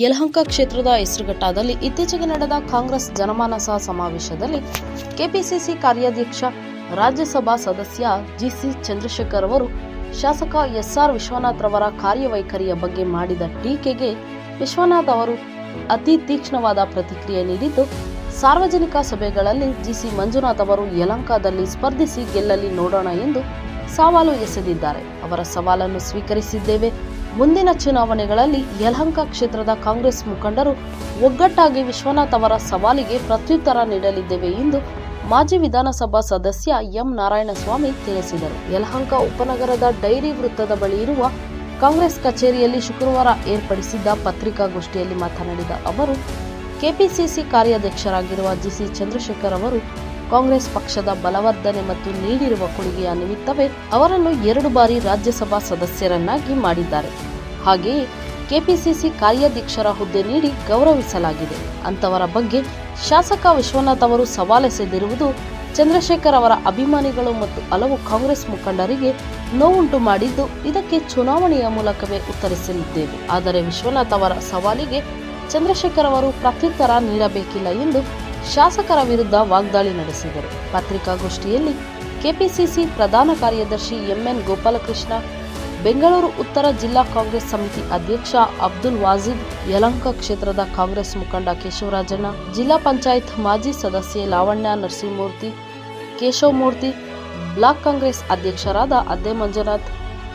ಯಲಹಂಕ ಕ್ಷೇತ್ರದ ಹೆಸರುಘಟ್ಟದಲ್ಲಿ ಇತ್ತೀಚೆಗೆ ನಡೆದ ಕಾಂಗ್ರೆಸ್ ಜನಮಾನಸ ಸಮಾವೇಶದಲ್ಲಿ ಕೆಪಿಸಿಸಿ ಕಾರ್ಯಾಧ್ಯಕ್ಷ, ರಾಜ್ಯಸಭಾ ಸದಸ್ಯ ಜಿಸಿ ಚಂದ್ರಶೇಖರ್ ಅವರು ಶಾಸಕ ಎಸ್ಆರ್ ವಿಶ್ವನಾಥ್ ರವರ ಕಾರ್ಯವೈಖರಿಯ ಬಗ್ಗೆ ಮಾಡಿದ ಟೀಕೆಗೆ ವಿಶ್ವನಾಥ್ ಅವರು ಅತಿ ತೀಕ್ಷ್ಣವಾದ ಪ್ರತಿಕ್ರಿಯೆ ನೀಡಿದ್ದು, ಸಾರ್ವಜನಿಕ ಸಭೆಗಳಲ್ಲಿ ಜಿಸಿ ಮಂಜುನಾಥ್ ಅವರು ಯಲಹಂಕದಲ್ಲಿ ಸ್ಪರ್ಧಿಸಿ ಗೆಲ್ಲಲಿ ನೋಡೋಣ ಎಂದು ಸವಾಲು ಎಸೆದಿದ್ದಾರೆ. ಅವರ ಸವಾಲನ್ನು ಸ್ವೀಕರಿಸಿದ್ದೇವೆ. ಮುಂದಿನ ಚುನಾವಣೆಗಳಲ್ಲಿ ಯಲಹಂಕ ಕ್ಷೇತ್ರದ ಕಾಂಗ್ರೆಸ್ ಮುಖಂಡರು ಒಗ್ಗಟ್ಟಾಗಿ ವಿಶ್ವನಾಥ್ ಅವರ ಸವಾಲಿಗೆ ಪ್ರತ್ಯುತ್ತರ ನೀಡಲಿದ್ದೇವೆ ಎಂದು ಮಾಜಿ ವಿಧಾನಸಭಾ ಸದಸ್ಯ ಎಂ ನಾರಾಯಣಸ್ವಾಮಿ ತಿಳಿಸಿದರು. ಯಲಹಂಕ ಉಪನಗರದ ಡೈರಿ ವೃತ್ತದ ಬಳಿ ಇರುವ ಕಾಂಗ್ರೆಸ್ ಕಚೇರಿಯಲ್ಲಿ ಶುಕ್ರವಾರ ಏರ್ಪಡಿಸಿದ್ದ ಪತ್ರಿಕಾಗೋಷ್ಠಿಯಲ್ಲಿ ಮಾತನಾಡಿದ ಅವರು, ಕೆಪಿಸಿಸಿ ಕಾರ್ಯಾಧ್ಯಕ್ಷರಾಗಿರುವ ಜಿಸಿ ಚಂದ್ರಶೇಖರ್ ಅವರು ಕಾಂಗ್ರೆಸ್ ಪಕ್ಷದ ಬಲವರ್ಧನೆ ಮತ್ತು ನೀಡಿರುವ ಕೊಡುಗೆಯ ನಿಮಿತ್ತವೇ ಅವರನ್ನು ಎರಡು ಬಾರಿ ರಾಜ್ಯಸಭಾ ಸದಸ್ಯರನ್ನಾಗಿ ಮಾಡಿದ್ದಾರೆ. ಹಾಗೆಯೇ ಕೆಪಿಸಿಸಿ ಕಾರ್ಯಾಧ್ಯಕ್ಷರ ಹುದ್ದೆ ನೀಡಿ ಗೌರವಿಸಲಾಗಿದೆ. ಅಂತವರ ಬಗ್ಗೆ ಶಾಸಕ ವಿಶ್ವನಾಥ್ ಅವರು ಸವಾಲೆಸೆದಿರುವುದು ಚಂದ್ರಶೇಖರ್ ಅವರ ಅಭಿಮಾನಿಗಳು ಮತ್ತು ಹಲವು ಕಾಂಗ್ರೆಸ್ ಮುಖಂಡರಿಗೆ ನೋವುಂಟು ಮಾಡಿದ್ದು ಇದಕ್ಕೆ ಚುನಾವಣೆಯ ಮೂಲಕವೇ ಉತ್ತರಿಸಲಿದ್ದೇವೆ. ಆದರೆ ವಿಶ್ವನಾಥ್ ಅವರ ಸವಾಲಿಗೆ ಚಂದ್ರಶೇಖರ್ ಅವರು ಪ್ರತ್ಯುತ್ತರ ನೀಡಬೇಕಿಲ್ಲ ಎಂದು ಶಾಸಕರ ವಿರುದ್ಧ ವಾಗ್ದಾಳಿ ನಡೆಸಿದರು. ಪತ್ರಿಕಾಗೋಷ್ಠಿಯಲ್ಲಿ ಕೆಪಿಸಿಸಿ ಪ್ರಧಾನ ಕಾರ್ಯದರ್ಶಿ ಎಂಎನ್ ಗೋಪಾಲಕೃಷ್ಣ, ಬೆಂಗಳೂರು ಉತ್ತರ ಜಿಲ್ಲಾ ಕಾಂಗ್ರೆಸ್ ಸಮಿತಿ ಅಧ್ಯಕ್ಷ ಅಬ್ದುಲ್ ವಾಜಿದ್ ಯಲಂಕ ಕ್ಷೇತ್ರದ ಕಾಂಗ್ರೆಸ್ ಮುಖಂಡ ಕೇಶವರಾಜಣ್ಣ, ಜಿಲ್ಲಾ ಪಂಚಾಯತ್ ಮಾಜಿ ಸದಸ್ಯೆ ಲಾವಣ್ಯ ನರಸಿಂಹಮೂರ್ತಿ, ಕೇಶವಮೂರ್ತಿ, ಬ್ಲಾಕ್ ಕಾಂಗ್ರೆಸ್ ಅಧ್ಯಕ್ಷರಾದ ಅದ್ದೆ ಮಂಜುನಾಥ್,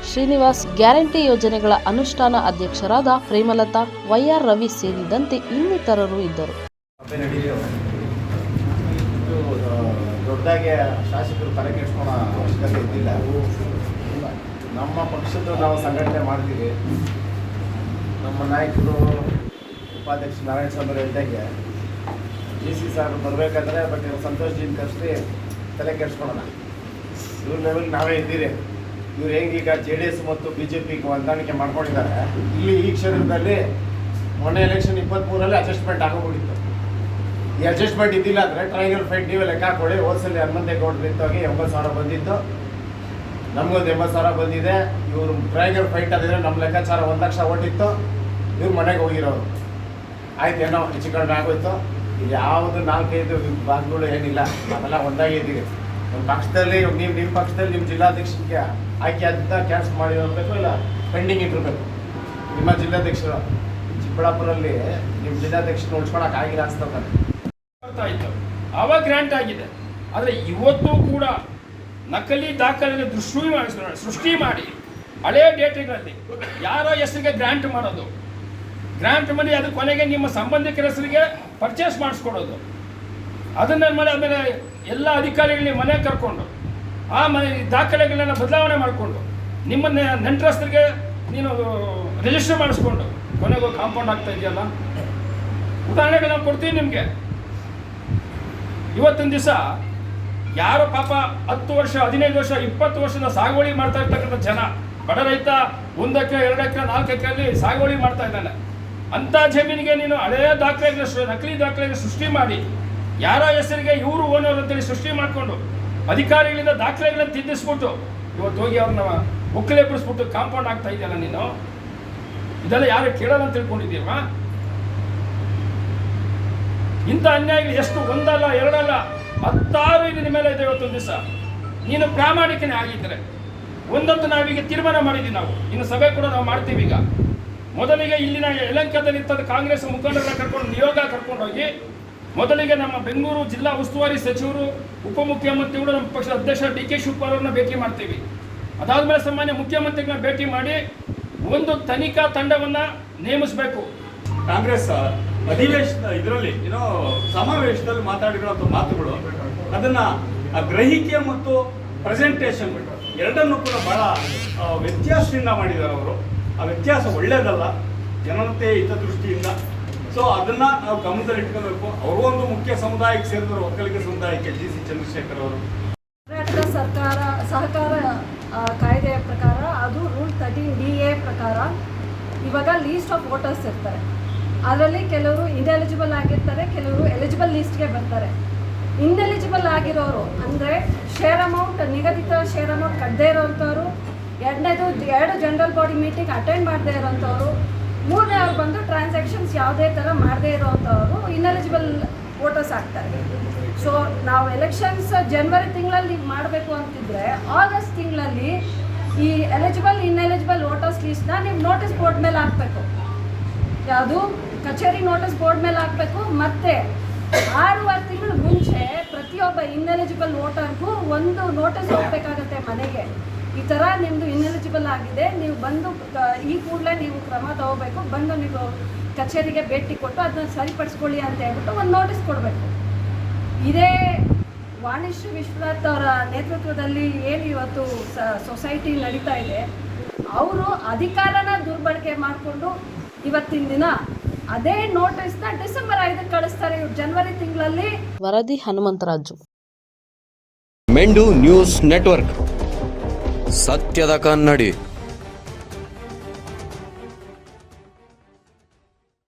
ಶ್ರೀನಿವಾಸ್ ಗ್ಯಾರಂಟಿ ಯೋಜನೆಗಳ ಅನುಷ್ಠಾನ ಅಧ್ಯಕ್ಷರಾದ ಪ್ರೇಮಲತಾ ವೈಆರ್ ರವಿ ಸೇರಿದಂತೆ ಇನ್ನಿತರರು ಇದ್ದರು ಸಭೆ ನಡೀತವೆ ಇದು ಆ, ದೊಡ್ಡದಾಗಿ ಶಾಸಕರು ತಲೆ ಕೆಡಿಸ್ಕೊಳೋ ಅವಶ್ಯಕತೆ ಇದ್ದಿಲ್ಲ. ನಮ್ಮ ಪಕ್ಷದ ನಾವು ಸಂಘಟನೆ ಮಾಡ್ತೀವಿ. ನಮ್ಮ ನಾಯಕರು ಉಪಾಧ್ಯಕ್ಷ ನಾರಾಯಣ ಸ್ವಾಮಿ ಹೇಳ್ದಂಗೆ ಜಿ ಸಿ ಸಾರ್ ಬರಬೇಕಾದ್ರೆ ಬಟ್ ಸಂತೋಷ್ ಜೀನ್ ಕಷ್ಟೇ ತಲೆ ಕೆಡಿಸ್ಕೊಳೋಣ. ಇವ್ರ ಲೆವೆಲ್ ನಾವೇ ಇದ್ದೀರಿ. ಇವ್ರು ಹೆಂಗೀಗ ಜೆ ಡಿ ಎಸ್ ಮತ್ತು ಬಿ ಜೆ ಪಿಗೆ ಹೊಂದಾಣಿಕೆ ಮಾಡ್ಕೊಂಡಿದ್ದಾರೆ. ಇಲ್ಲಿ ಈ ಕ್ಷೇತ್ರದಲ್ಲಿ ಮೊನ್ನೆ ಎಲೆಕ್ಷನ್ ಇಪ್ಪತ್ತ್ಮೂರಲ್ಲಿ ಅಡ್ಜಸ್ಟ್ಮೆಂಟ್ ಆಗೋಗ್ಬಿಟ್ಟಿತ್ತು. ಈ ಅಡ್ಜಸ್ಟ್ಮೆಂಟ್ ಇದ್ದಿಲ್ಲ ಅಂದರೆ ಟ್ರೈಗಲ್ ಫೈಟ್ ನೀವು ಲೆಕ್ಕ ಹಾಕೊಳ್ಳಿ. ಹೋದ್ಸಲಿ ಹನುಮಂತೇಗೌಡರು ನಿಂತೋಗಿ ಎಂಬತ್ತು ಸಾವಿರ ಬಂದಿತ್ತು. ನಮಗೊಂದು ಎಂಬತ್ತು ಸಾವಿರ ಬಂದಿದೆ. ಇವರು ಟ್ರೈಗಲ್ ಫೈಟ್ ಆದಿದ್ರೆ ನಮ್ಮ ಲೆಕ್ಕಾಚಾರ ಒಂದು ಲಕ್ಷ ಓಟಿತ್ತು. ಇವ್ರು ಮನೆಗೆ ಹೋಗಿರೋರು. ಆಯ್ತು, ಏನೋ ಹೆಚ್ಚು ಕಡಿಮೆ ಆಗೋಯ್ತು. ಇದು ಯಾವುದು ನಾಲ್ಕೈದು ಭಾಗಗಳು ಏನಿಲ್ಲ. ನಾವೆಲ್ಲ ಒಂದಾಗಿದ್ದೀವಿ. ನಮ್ಮ ಪಕ್ಷದಲ್ಲಿ ನೀವು ನಿಮ್ಮ ಪಕ್ಷದಲ್ಲಿ ನಿಮ್ಮ ಜಿಲ್ಲಾಧ್ಯಕ್ಷರಿಗೆ ಆಯ್ಕೆ ಅಂತ ಕ್ಯಾನ್ಸಲ್ ಮಾಡಿರಬೇಕು ಇಲ್ಲ ಪೆಂಡಿಂಗ್ ಇಟ್ಟಿರಬೇಕು ನಿಮ್ಮ ಜಿಲ್ಲಾಧ್ಯಕ್ಷರು. ಚಿಕ್ಕಬಳ್ಳಾಪುರಲ್ಲಿ ನಿಮ್ಮ ಜಿಲ್ಲಾಧ್ಯಕ್ಷರು ಉಳ್ಸ್ಕೊಳಕ್ಕೆ ಆಗಿಲ್ಲ ಇತ್ತು ಆವಾಗ ಗ್ರ್ಯಾಂಟ್ ಆಗಿದೆ. ಆದರೆ ಇವತ್ತು ಕೂಡ ನಕಲಿ ದಾಖಲೆ ದೃಷ್ಟಿ ಮಾಡಿ ಸೃಷ್ಟಿ ಮಾಡಿ ಹಳೆಯ ಡೇಟ್ಗಳಲ್ಲಿ ಯಾರೋ ಹೆಸರಿಗೆ ಗ್ರ್ಯಾಂಟ್ ಮಾಡೋದು. ಗ್ರ್ಯಾಂಟ್ ಮಾಡಿ ಅದು ಕೊನೆಗೆ ನಿಮ್ಮ ಸಂಬಂಧಿಕರ ಹೆಸರಿಗೆ ಪರ್ಚೇಸ್ ಮಾಡಿಸ್ಕೊಡೋದು. ಅದನ್ನ ಮಾಡಿ ಆಮೇಲೆ ಎಲ್ಲ ಅಧಿಕಾರಿಗಳಿಗೆ ಮನೆ ಕರ್ಕೊಂಡು, ಆ ಮನೆ ದಾಖಲೆಗಳನ್ನ ಬದಲಾವಣೆ ಮಾಡಿಕೊಂಡು, ನಿಮ್ಮ ನೆಂಟರಸ್ಥರಿಗೆ ನೀನು ರಿಜಿಸ್ಟರ್ ಮಾಡಿಸ್ಕೊಂಡು, ಕೊನೆಗೂ ಕಾಂಪೌಂಡ್ ಆಗ್ತಾ ಇದೆಯಲ್ಲ? ಉದಾಹರಣೆಗಳನ್ನ ಕೊಡ್ತೀನಿ ನಿಮಗೆ. ಇವತ್ತಿನ ದಿವಸ ಯಾರು ಪಾಪ ಹತ್ತು ವರ್ಷ, ಹದಿನೈದು ವರ್ಷ, ಇಪ್ಪತ್ತು ವರ್ಷದ ಸಾಗುವಳಿ ಮಾಡ್ತಾ ಇರ್ತಕ್ಕಂಥ ಜನ, ಬಡ ರೈತ ಒಂದಕ್ಕೆ ಎರಡು ಎಕರೆ, ನಾಲ್ಕು ಎಕರೆಯಲ್ಲಿ ಸಾಗುವಳಿ ಮಾಡ್ತಾ ಇದ್ದಾನೆ. ಅಂಥ ಜಮೀನಿಗೆ ನೀನು ಹಳೆಯ ದಾಖಲೆಗಳ ನಕಲಿ ದಾಖಲೆಗಳ ಸೃಷ್ಟಿ ಮಾಡಿ, ಯಾರ ಹೆಸರಿಗೆ ಇವರು ಓನರ್ ಅಂತೇಳಿ ಸೃಷ್ಟಿ ಮಾಡಿಕೊಂಡು, ಅಧಿಕಾರಿಗಳಿಂದ ದಾಖಲೆಗಳನ್ನು ತಿದ್ದಿಸ್ಬಿಟ್ಟು, ಇವತ್ತು ಹೋಗಿ ಅವ್ರನ್ನ ಒಕ್ಕಲೆ ಬಿಡಿಸ್ಬಿಟ್ಟು ಕಾಂಪೌಂಡ್ ಆಗ್ತಾ ಇದೆಯಲ್ಲ ನೀನು? ಇದೆಲ್ಲ ಯಾರು ಕೇಳಲ್ಲ ತಿಳ್ಕೊಂಡಿದ್ದೀವಾ ಇಂಥ ಅನ್ಯಾಯಗಳು ಎಷ್ಟು ಒಂದಲ್ಲ, ಎರಡಲ್ಲ, ಹತ್ತಾರು ನಿನ್ನ ಮೇಲೆ ಇದೆ ಇವತ್ತೊಂದು ದಿವಸ. ನೀನು ಪ್ರಾಮಾಣಿಕನೇ ಆಗಿದ್ದರೆ ಒಂದೊತ್ತು ನಾವೀಗ ತೀರ್ಮಾನ ಮಾಡಿದ್ದೀವಿ ನಾವು. ಇನ್ನು ಸಭೆ ಕೂಡ ನಾವು ಮಾಡ್ತೀವಿ ಈಗ. ಮೊದಲಿಗೆ ಇಲ್ಲಿನ ಯಲಂಕದಲ್ಲಿ ಇರ್ತದ ಕಾಂಗ್ರೆಸ್ ಮುಖಂಡರನ್ನ ಕರ್ಕೊಂಡು, ನಿಯೋಗ ಕರ್ಕೊಂಡೋಗಿ ಮೊದಲಿಗೆ ನಮ್ಮ ಬೆಂಗಳೂರು ಜಿಲ್ಲಾ ಉಸ್ತುವಾರಿ ಸಚಿವರು ಉಪಮುಖ್ಯಮಂತ್ರಿಗಳು ನಮ್ಮ ಪಕ್ಷದ ಅಧ್ಯಕ್ಷ ಡಿ ಕೆ ಶಿವಕುಮಾರ್ ಅವ್ರನ್ನ ಭೇಟಿ ಮಾಡ್ತೀವಿ. ಅದಾದಮೇಲೆ ಸಾಮಾನ್ಯ ಮುಖ್ಯಮಂತ್ರಿಗಳನ್ನ ಭೇಟಿ ಮಾಡಿ, ಒಂದು ತನಿಖಾ ತಂಡವನ್ನ ನೇಮಿಸಬೇಕು. ಕಾಂಗ್ರೆಸ್ ಅಧಿವೇಶನ ಇದರಲ್ಲಿ, ಏನೋ ಸಮಾವೇಶದಲ್ಲಿ ಮಾತಾಡಿರುವಂಥ ಮಾತುಗಳು, ಅದನ್ನ ಗ್ರಹಿಕೆ ಮತ್ತು ಪ್ರೆಸೆಂಟೇಷನ್ ಎರಡನ್ನು ಕೂಡ ಬಹಳ ವ್ಯತ್ಯಾಸದಿಂದ ಮಾಡಿದ್ದಾರೆ ಅವರು. ಆ ವ್ಯತ್ಯಾಸ ಒಳ್ಳೆಯದಲ್ಲ ಜನತೆ ಹಿತದೃಷ್ಟಿಯಿಂದ. ಸೊ ಅದನ್ನ ನಾವು ಗಮನದಲ್ಲಿ ಇಟ್ಕೋಬೇಕು ಅವರು ಒಂದು ಮುಖ್ಯ ಸಮುದಾಯಕ್ಕೆ ಸೇರಿದ್ರು ಒಕ್ಕಲಿಗ ಸಮುದಾಯಕ್ಕೆ ಜಿ ಸಿ ಚಂದ್ರಶೇಖರ್ ಅವರು. ಸರ್ಕಾರ, ಸಹಕಾರ ಕಾಯ್ದೆಯ ಪ್ರಕಾರ, ಅದು ರೂಲ್ ತರ್ಟೀನ್ ಡಿ ಎ ಪ್ರಕಾರ ಇವಾಗ ಲೀಸ್ಟ್ ಆಫ್ ವೋಟರ್ಸ್ ಇರ್ತಾರೆ. ಅದರಲ್ಲಿ ಕೆಲವರು ಇನ್ಎಲಿಜಿಬಲ್ ಆಗಿರ್ತಾರೆ, ಕೆಲವರು ಎಲಿಜಿಬಲ್ ಲಿಸ್ಟ್ಗೆ ಬರ್ತಾರೆ. ಇನ್ಎಲಿಜಿಬಲ್ ಆಗಿರೋರು ಅಂದರೆ ಶೇರ್ ಅಮೌಂಟ್ ನಿಗದಿತ ಶೇರ್ ಅಮೌಂಟ್ ಕಟ್ಟದೇ ಇರೋವಂಥವ್ರು ಎರಡನೇದು ಎರಡು ಜನರಲ್ ಬಾಡಿ ಮೀಟಿಂಗ್ ಅಟೆಂಡ್ ಮಾಡದೇ ಇರೋಂಥವ್ರು, ಮೂರನೇ ಅವ್ರು ಬಂದು ಟ್ರಾನ್ಸಾಕ್ಷನ್ಸ್ ಯಾವುದೇ ಥರ ಮಾಡದೇ ಇರೋವಂಥವ್ರು ಇನ್ಎಲಿಜಿಬಲ್ ವೋಟರ್ಸ್ ಆಗ್ತಾರೆ. ಸೊ ನಾವು ಎಲೆಕ್ಷನ್ಸ್ ಜನವರಿ ತಿಂಗಳಲ್ಲಿ ಮಾಡಬೇಕು ಅಂತಿದ್ರೆ ಆಗಸ್ಟ್ ತಿಂಗಳಲ್ಲಿ ಈ ಎಲಿಜಿಬಲ್ ಇನ್ಎಲಿಜಿಬಲ್ ವೋಟರ್ಸ್ ಲಿಸ್ಟ್ನ ನೀವು ನೋಟಿಸ್ ಬೋರ್ಡ್ ಮೇಲೆ ಹಾಕಬೇಕು. ಯಾವುದು? ಕಚೇರಿ ನೋಟಿಸ್ ಬೋರ್ಡ್ ಮೇಲೆ ಹಾಕಬೇಕು. ಮತ್ತೆ ಆರೂವರೆ ತಿಂಗಳು ಮುಂಚೆ ಪ್ರತಿಯೊಬ್ಬ ಇನ್ಎಲಿಜಿಬಲ್ ವೋಟರ್ಗೂ ಒಂದು ನೋಟಿಸ್ ಹೋಗ್ಬೇಕಾಗತ್ತೆ ಮನೆಗೆ. ಈ ಥರ ನಿಮ್ಮದು ಇನ್ಎಲಿಜಿಬಲ್ ಆಗಿದೆ. ನೀವು ಬಂದು ಈ ಕೂಡಲೇ ನೀವು ಕ್ರಮ ತಗೋಬೇಕು. ಬಂದು ನೀವು ಕಚೇರಿಗೆ ಭೇಟಿ ಕೊಟ್ಟು ಅದನ್ನ ಸರಿಪಡಿಸ್ಕೊಳ್ಳಿ ಅಂತ ಹೇಳ್ಬಿಟ್ಟು ಒಂದು ನೋಟಿಸ್ ಕೊಡಬೇಕು. ಇದೇ ವಾಣಿಶ್ರೀ ವಿಶ್ವನಾಥ್ ಅವರ ನೇತೃತ್ವದಲ್ಲಿ ಏನು ಇವತ್ತು ಸೊಸೈಟಿ ನಡೀತಾ ಇದೆ, ಅವರು ಅಧಿಕಾರನ ದುರ್ಬಳಕೆ ಮಾಡಿಕೊಂಡು ಇವತ್ತಿನ ದಿನ ಅದೇ ನೋಟಿಸ್ನ ಡಿಸೆಂಬರ್ ಐದಕ್ಕೆ ಕಳಿಸ್ತಾರೆ ಇವ್ರು ಜನವರಿ ತಿಂಗಳಲ್ಲಿ. ವರದಿ ಹನುಮಂತರಾಜು. ಮೆಂಡು news network. ಸತ್ಯದ ಕನ್ನಡಿ.